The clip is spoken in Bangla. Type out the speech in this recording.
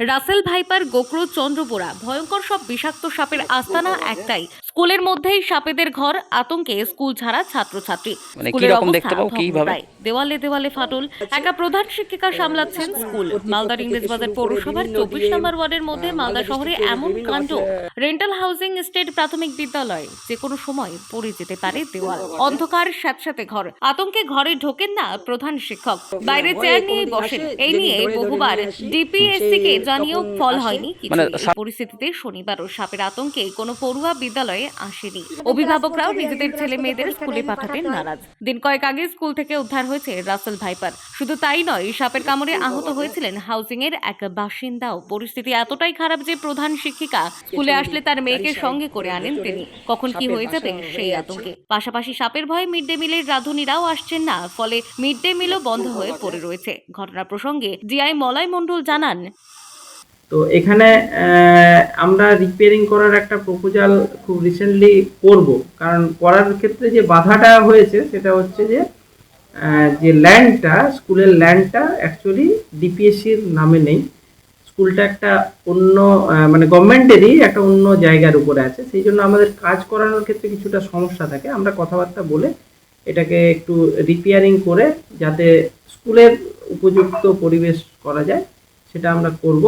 রাসেল ভাইপার গোকরো চন্দ্রপোড়া ভয়ঙ্কর সব বিষাক্ত সাপের আস্তানা একটাই। স্কুলের মধ্যেই সাপেদের ঘর আতঙ্কে স্কুল ছাড়া ছাত্রছাত্রী। মানে স্কুলের অবস্থা দেখতে পাও? কীভাবে? ভগ্নপ্রায়। দেওয়ালে দেওয়ালে ফাটল। একা প্রধান শিক্ষিকা সামলাচ্ছেন স্কুল। মালদার ইংরেজবাজার পৌরসভার চব্বিশ নম্বর ওয়ার্ডের মধ্যে মালদা শহরে এমন কাণ্ড। রেন্টাল হাউসিং স্টেট প্রাথমিক বিদ্যালয়। যে কোনো সময় পড়ে যেতে পারে দেওয়াল। অন্ধকার স্যাঁতস্যাঁতে ঘর। আতঙ্কে ঘরে ঢোকেন না প্রধান শিক্ষক। বাইরে চেয়ার নিয়ে বসেন। এই নিয়ে বহুবার ডিপিএসসি কে জানিয়েও ফল হয়নি। কিছু মানে এই পরিস্থিতিতে শনিবারও সাপের আতঙ্কে কোনো পড়ুয়া বিদ্যালয়ে আসেনি। অভিভাবকরাও নিজেদের ছেলে মেয়েদের স্কুলে পাঠাতে নারাজ। দিন কয়েক আগে স্কুল থেকে উদ্ধার হয়েছে রাসেল ভাইপার। শুধু তাই নয় সাপের কামড়ে আহত হয়েছিলেন হাউসিং এর এক বাসিন্দাও। পরিস্থিতি এতটাই খারাপ যে প্রধান শিক্ষিকা স্কুলে আসলে তার মেয়েকে সঙ্গে করে আনেন তিনি। কখন কি হয়ে যাবে সেই আতঙ্কে। পাশাপাশি সাপের ভয়ে মিড ডে মিলের রাঁধুনিরাও আসছেন না ফলে মিড ডে মিলও বন্ধ হয়ে পড়ে রয়েছে। ঘটনা প্রসঙ্গে জিআই মলয় মণ্ডল জানান তো এখানে আমরা রিপেয়ারিং করার একটা প্রপোজাল খুব রিসেন্টলি করব। কারণ করার ক্ষেত্রে যে বাধাটা হয়েছে, সেটা হচ্ছে যে যে ল্যান্ডটা স্কুলের ল্যান্ডটা অ্যাকচুয়ালি ডিপিএসসির নামে নেই। স্কুলটা একটা অন্য মানে গভর্নমেন্টেরই একটা অন্য জায়গার উপরে আছে। সেই জন্য আমাদের কাজ করানোর ক্ষেত্রে কিছুটা সমস্যা থাকে। আমরা কথাবার্তা বলে এটাকে একটু রিপেয়ারিং করে যাতে স্কুলের উপযুক্ত পরিবেশ করা যায়, সেটা আমরা করব।